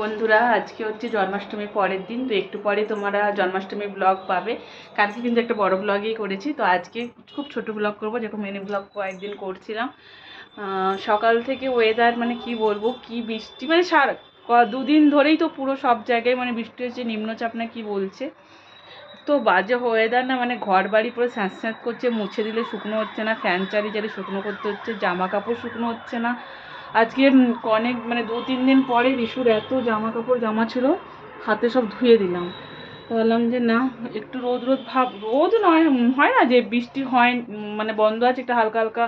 বন্ধুরা, আজকে হচ্ছে জন্মাষ্টমীর পরের দিন, তো একটু পরে তোমরা জন্মাষ্টমীর ব্লগ পাবে। কালকে কিন্তু একটা বড় ব্লগই করেছি, তো আজকে খুব ছোট ব্লগ করব, যেরকম মিনি ব্লগ কয়েকদিন করছিলাম। সকাল থেকে ওয়েদার মানে কি বলব, কি বৃষ্টি মানে সারা দুদিন ধরেই তো পুরো সব জায়গায় মানে বৃষ্টি হচ্ছে, নিম্নচাপ না কি বলছে। তো বাজে ওয়েদার না মানে ঘর বাড়ি পুরো স্যাঁত স্যাঁত করছে, মুছে দিলে শুকনো হচ্ছে না ফ্যান চালিয়ে চালিয়ে শুকনো করতে হচ্ছে, জামা কাপড় শুকনো হচ্ছে না আজকে অনেক মানে দু তিন দিন পরে রিশুর এত জামা কাপড় জামা ছিল, হাতে সব ধুয়ে দিলাম। বললাম যে, না, একটু রোদ রোদ ভাব রোদ নয় হয় না যে বৃষ্টি হয় মানে বন্ধ আছে, একটা হালকা হালকা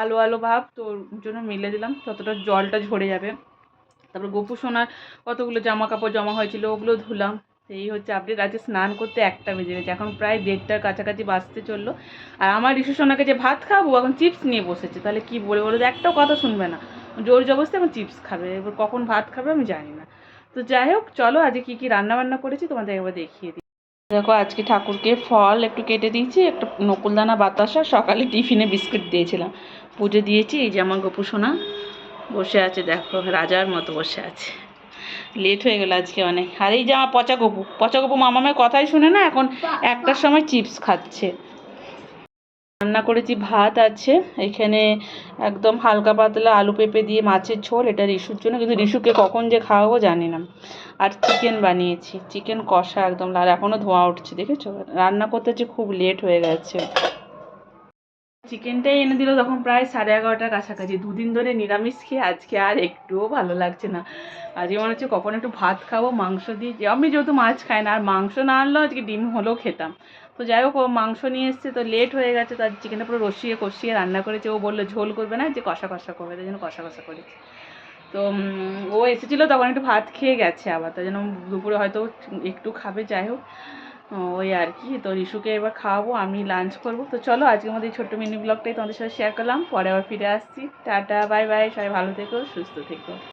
আলো আলো ভাব, তো জন্য মিলে দিলাম, ততটা জলটা ঝরে যাবে। তারপর গোপু সোনার কতগুলো জামা কাপড় জমা হয়েছিল, ওগুলো ধুলাম। এই হচ্ছে আপডেট আজকে স্নান করতে একটা বেজে গেছে, এখন প্রায় দেড়টার কাছাকাছি বাঁচতে চলল। আর আমার রিশু সোনাকে যে ভাত খাব এখন চিপস নিয়ে বসেছে, তাহলে কি বলে বলে একটাও কথা শুনবে না। জোর জবরদস্তি এখন চিপস খাবে এবার কখন ভাত খাবে আমি জানি না। তো যাই হোক চলো আজকে কী কী রান্না বান্না করেছি তোমাদের একবার দেখিয়ে দিই। দেখো আজকে ঠাকুরকে ফল একটু কেটে দিয়েছি একটা নকুলদানা বাতাসা সকালে টিফিনে বিস্কুট দিয়েছিলাম। পুজো দিয়েছি এই যে আমার গোপু সোনা বসে আছে দেখো রাজার মতো বসে আছে। লেট হয়ে গেল আজকে অনেক। আর এই যে আমার পচা গপু পচা গপু মামামের কথাই শুনে না এখন একটার সময় চিপস খাচ্ছে। রান্না করেছি, ভাত আছে। এখানে একদম হালকা পাতলা আলু পেঁপে দিয়ে মাছের ঝোল, এটা রিশুর জন্য। কিন্তু রিশুকে কখন যে খাওয়াবো জানি না। আর চিকেন বানিয়েছি। চিকেন কষা একদম লাল। এখনও ধোঁয়া উঠছে, দেখেছ? রান্না করতে হচ্ছে খুব লেট হয়ে গেছে। চিকেনটাই এনে দিল তখন প্রায় সাড়ে এগারোটার কাছাকাছি। দুদিন ধরে নিরামিষ খেয়ে আজকে আর একটুও ভালো লাগছে না। আজকে মনে হচ্ছে কখন একটু ভাত খাব, মাংস দিয়ে। আমি যেহেতু মাছ খাই না, আর মাংস না আনলেও আজকে ডিম হলেও খেতাম। তো যাই হোক, ও মাংস নিয়ে এসছে, তো লেট হয়ে গেছে, তার চিকেনটা পুরো রসিয়ে কষিয়ে রান্না করেছে। ও বলল, ঝোল করবে না, যে কষা কষা করবে, তাই জন্য কষা কষা করেছি। তো ও এসেছিল, তখন একটু ভাত খেয়ে গেছে আবার, তাই জন্য দুপুরে হয়তো একটু খাবে, যাই হোক। ওই আর কি, তো রিশুকে এবার খাওয়াবো, আমি লাঞ্চ করব। তো চলো, আজকের মধ্যে এই ছোট্ট মিনি ব্লগটাই তোমাদের সাথে শেয়ার করলাম, পরে আবার ফিরে আসছি। টাটা বাই বাই সবাই ভালো থেকো, সুস্থ থেকো।